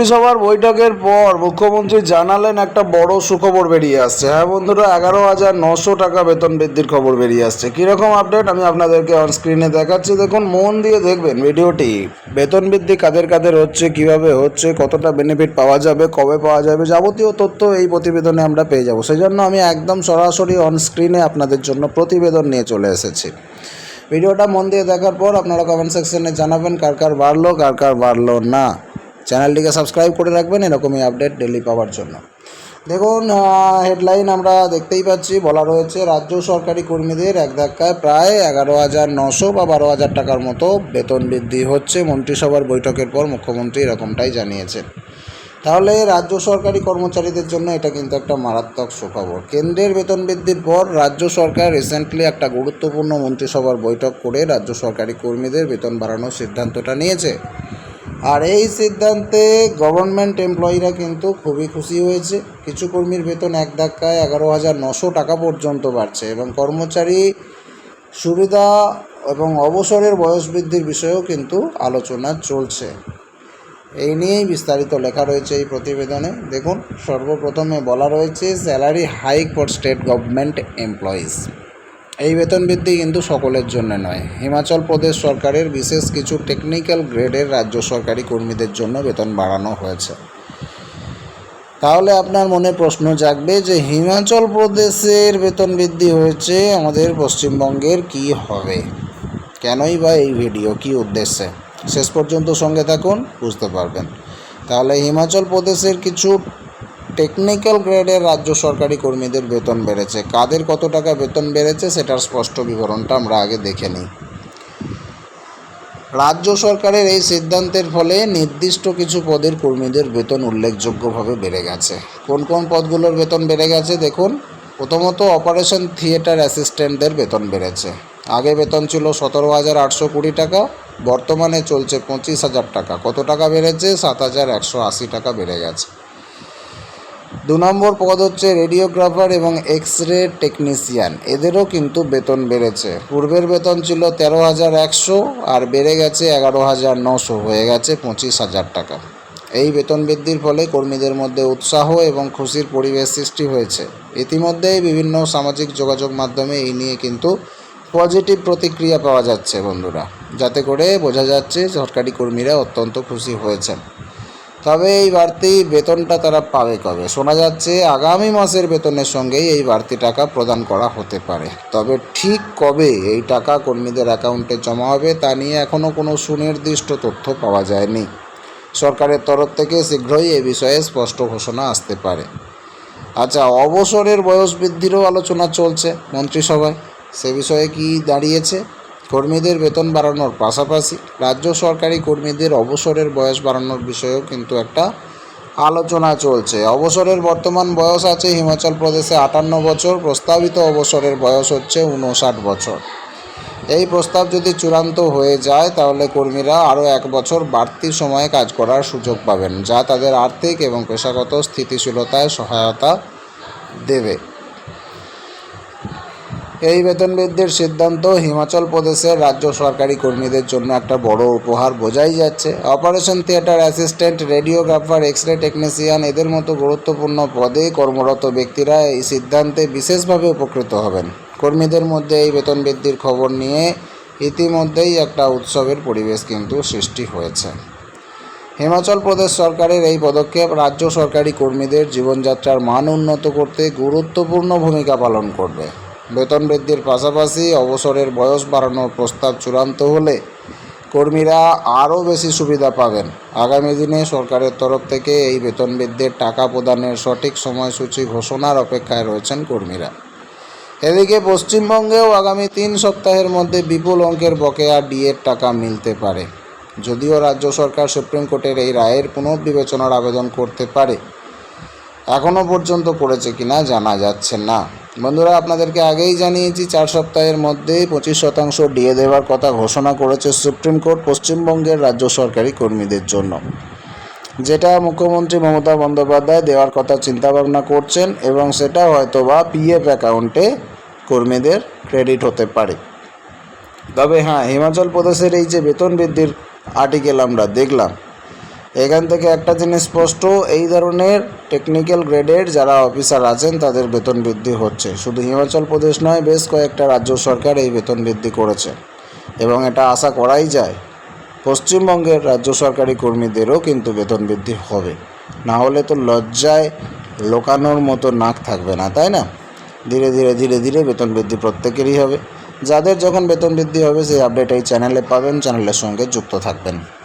মন্ত্রিসভার বৈঠকের পর মুখ্যমন্ত্রী জানালেন একটা বড় সুখবর বেরিয়ে আসছে। হ্যাঁ বন্ধুরা, এগারো হাজার নশো টাকা বেতন বৃদ্ধির খবর বেরিয়ে আসছে। কীরকম আপডেট আমি আপনাদেরকে অন স্ক্রিনে দেখাচ্ছি। দেখুন, মন দিয়ে দেখবেন ভিডিওটি। বেতন বৃদ্ধি কাদের কাদের হচ্ছে, কীভাবে হচ্ছে, কতটা বেনিফিট পাওয়া যাবে, কবে পাওয়া যাবে, যাবতীয় তথ্য এই প্রতিবেদনে আমরা পেয়ে যাব। সেই জন্য আমি একদম সরাসরি অন স্ক্রিনে আপনাদের জন্য প্রতিবেদন নিয়ে চলে এসেছি। ভিডিওটা মন দিয়ে দেখার পর আপনারা কমেন্ট সেকশনে জানাবেন কার কার বাড়লো, কার কার বাড়লো না। চ্যানেলটিকে সাবস্ক্রাইব করে রাখবেন, এরকমই আপডেট ডেলি পাওয়ার জন্য। দেখুন হেডলাইন আমরা দেখতেই পাচ্ছি, বলা রয়েছে, রাজ্য সরকারি কর্মীদের এক ধাক্কায় প্রায় এগারো হাজার নশো বা বারো হাজার টাকার মতো বেতন বৃদ্ধি হচ্ছে মন্ত্রিসভার বৈঠকের পর মুখ্যমন্ত্রী এরকমটাই জানিয়েছেন। তাহলে রাজ্য সরকারি কর্মচারীদের জন্য এটা কিন্তু একটা মারাত্মক সুখবর। কেন্দ্রের বেতন বৃদ্ধির পর রাজ্য সরকার রিসেন্টলি একটা গুরুত্বপূর্ণ মন্ত্রিসভার বৈঠক করে রাজ্য সরকারি কর্মীদের বেতন বাড়ানোর সিদ্ধান্তটা নিয়েছে। আর এই সিদ্ধান্তে গভর্নমেন্ট এমপ্লয়িরা কিন্তু খুবই খুশি হয়েছে। কিছু কর্মীর বেতন এক ধাক্কায় এগারো হাজার নশো টাকা পর্যন্ত বাড়ছে এবং কর্মচারী সুবিধা এবং অবসরের বয়স বৃদ্ধির বিষয়েও কিন্তু আলোচনা চলছে। এই নিয়েই বিস্তারিত লেখা রয়েছে এই প্রতিবেদনে। দেখুন, সর্বপ্রথমে বলা রয়েছে, salary hike for state government employees. এই বেতন বৃদ্ধি কিন্তু সকলের জন্য নয়। হিমাচল প্রদেশ সরকারের বিশেষ কিছু টেকনিক্যাল গ্রেডের রাজ্য সরকারি কর্মীদের জন্য বেতন বাড়ানো হয়েছে। তাহলে আপনার মনে প্রশ্ন জাগবে যে হিমাচল প্রদেশের বেতন বৃদ্ধি হয়েছে আমাদের পশ্চিমবঙ্গের কি হবে? কেনই বা এই ভিডিও কি উদ্দেশ্যে? শেষ পর্যন্ত সঙ্গে থাকুন, বুঝতে পারবেন। তাহলে হিমাচল প্রদেশের কিছু টেকনিক্যাল গ্রেডের রাজ্য সরকারি কর্মীদের বেতন বেড়েছে। কাদের কত টাকা বেতন বেড়েছে সেটার স্পষ্ট বিবরণটা আমরা আগে দেখে নিই। রাজ্য সরকারের এই সিদ্ধান্তের ফলে নির্দিষ্ট কিছু পদের কর্মীদের বেতন উল্লেখযোগ্যভাবে বেড়ে গেছে। কোন কোন পদগুলোর বেতন বেড়ে গেছে দেখুন। প্রথমত অপারেশন থিয়েটার অ্যাসিস্ট্যান্টদের বেতন বেড়েছে। আগে বেতন ছিল সতেরো হাজার আটশো কুড়ি টাকা, বর্তমানে চলছে পঁচিশ হাজার টাকা। কত টাকা বেড়েছে? সাত হাজার একশো আশি টাকা বেড়ে গেছে। দু নম্বর পদ হচ্ছে রেডিওগ্রাফার এবং এক্স রে টেকনিশিয়ান। এদেরও কিন্তু বেতন বেড়েছে। পূর্বের বেতন ছিল তেরো হাজার একশো আর বেড়ে গেছে এগারো হাজার নশো। হয়ে গেছে পঁচিশ হাজার টাকা। এই বেতন বৃদ্ধির ফলে কর্মীদের মধ্যে উৎসাহ এবং খুশির পরিবেশ সৃষ্টি হয়েছে। ইতিমধ্যেই বিভিন্ন সামাজিক যোগাযোগ মাধ্যমে এই নিয়ে কিন্তু পজিটিভ প্রতিক্রিয়া পাওয়া যাচ্ছে বন্ধুরা। যাতে করে বোঝা যাচ্ছে সরকারি কর্মীরা অত্যন্ত খুশি হয়েছেন। তবে এই বাড়তি বেতনটা তারা পাবে কবে? শোনা যাচ্ছে আগামী মাসের বেতনের সঙ্গেই এই বাড়তি টাকা প্রদান করা হতে পারে। তবে ঠিক কবে এই টাকা কর্মীদের অ্যাকাউন্টে জমা হবে তা নিয়ে এখনও কোনো সুনির্দিষ্ট তথ্য পাওয়া যায়নি। সরকারের তরফ থেকে শীঘ্রই এ বিষয়ে স্পষ্ট ঘোষণা আসতে পারে। আচ্ছা অবসরের বয়স বৃদ্ধিরও আলোচনা চলছে মন্ত্রিসভায়। সে বিষয়ে কি দাঁড়িয়েছে? কর্মীদের বেতন বাড়ানোর পাশাপাশি রাজ্য সরকারি কর্মীদের অবসরের বয়স বাড়ানোর বিষয়েও কিন্তু একটা আলোচনা চলছে। অবসরের বর্তমান বয়স আছে হিমাচল প্রদেশে আটান্ন বছর, প্রস্তাবিত অবসরের বয়স হচ্ছে উনষাট বছর। এই প্রস্তাব যদি চূড়ান্ত হয়ে যায়, তাহলে কর্মীরা আরও এক বছর বাড়তি সময়ে কাজ করার সুযোগ পাবেন, যা তাদের আর্থিক এবং পেশাগত স্থিতিশীলতায় সহায়তা দেবে। এই বেতন বৃদ্ধির সিদ্ধান্ত হিমাচল প্রদেশের রাজ্য সরকারি কর্মীদের জন্য একটা বড় উপহার বোঝাই যাচ্ছে। Operation theatre assistant, radiographer X ray technician এদের মতো গুরুত্বপূর্ণ পদে কর্মরত ব্যক্তিরা এই সিদ্ধান্তে বিশেষভাবে উপকৃত হবেন। কর্মীদের মধ্যে এই বেতন বৃদ্ধির খবর নিয়ে ইতিমধ্যেই একটা উৎসবের পরিবেশ কিন্তু সৃষ্টি হয়েছে। হিমাচল প্রদেশ সরকারের এই পদক্ষেপ রাজ্য সরকারি কর্মীদের জীবনযাত্রার মান উন্নত করতে গুরুত্বপূর্ণ ভূমিকা পালন করবে। বেতন বৃদ্ধির পাশাপাশি অবসরের বয়স বাড়ানোর প্রস্তাব চূড়ান্ত হলে কর্মীরা আরও বেশি সুবিধা পাবেন। আগামী দিনে সরকারের তরফ থেকে এই বেতন বৃদ্ধির টাকা প্রদানের সঠিক সময়সূচি ঘোষণার অপেক্ষায় রয়েছেন কর্মীরা। এদিকে পশ্চিমবঙ্গেও আগামী তিন সপ্তাহের মধ্যে বিপুল অঙ্কের বকেয়া ডিএর টাকা মিলতে পারে। যদিও রাজ্য সরকার সুপ্রিম কোর্টের এই রায়ের পুনর্বিবেচনার আবেদন করতে পারে এখনও পর্যন্ত করেছে কিনা জানা যাচ্ছে না। বন্ধুরা, আপনাদেরকে আগেই জানিয়েছি, চার সপ্তাহের মধ্যে পঁচিশ শতাংশ ডিএ দেওয়ার কথা ঘোষণা করেছে সুপ্রিম কোর্ট পশ্চিমবঙ্গের রাজ্য সরকারি কর্মীদের জন্য। যেটা মুখ্যমন্ত্রী মমতা বন্দ্যোপাধ্যায় দেওয়ার কথা চিন্তাভাবনা করছেন এবং সেটা হয়তো বা পিএফ অ্যাকাউন্টে কর্মীদের ক্রেডিট হতে পারে। তবে হ্যাঁ হিমাচল প্রদেশের এই যে বেতন বৃদ্ধির আর্টিকেল আমরা দেখলাম। এখান থেকে একটা জিনিস স্পষ্ট, এই ধরনের টেকনিক্যাল গ্রেডের যারা অফিসার আছেন, তাদের বেতন বৃদ্ধি হচ্ছে। শুধু হিমাচল প্রদেশ নয়, বেশ কয়েকটা রাজ্য সরকার এই বেতন বৃদ্ধি করেছে। এবং এটা আশা করাই যায়, পশ্চিমবঙ্গের রাজ্য সরকারি কর্মীদেরও কিন্তু বেতন বৃদ্ধি হবে। না হলে তো লজ্জায় লোকানোর মতো নাক থাকবে না, তাই না? ধীরে ধীরে ধীরে ধীরে বেতন বৃদ্ধি প্রত্যেকেরই হবে। যাদের যখন বেতন বৃদ্ধি হবে, সেই আপডেট এই চ্যানেলে পাবেন। চ্যানেলের সঙ্গে যুক্ত থাকবেন।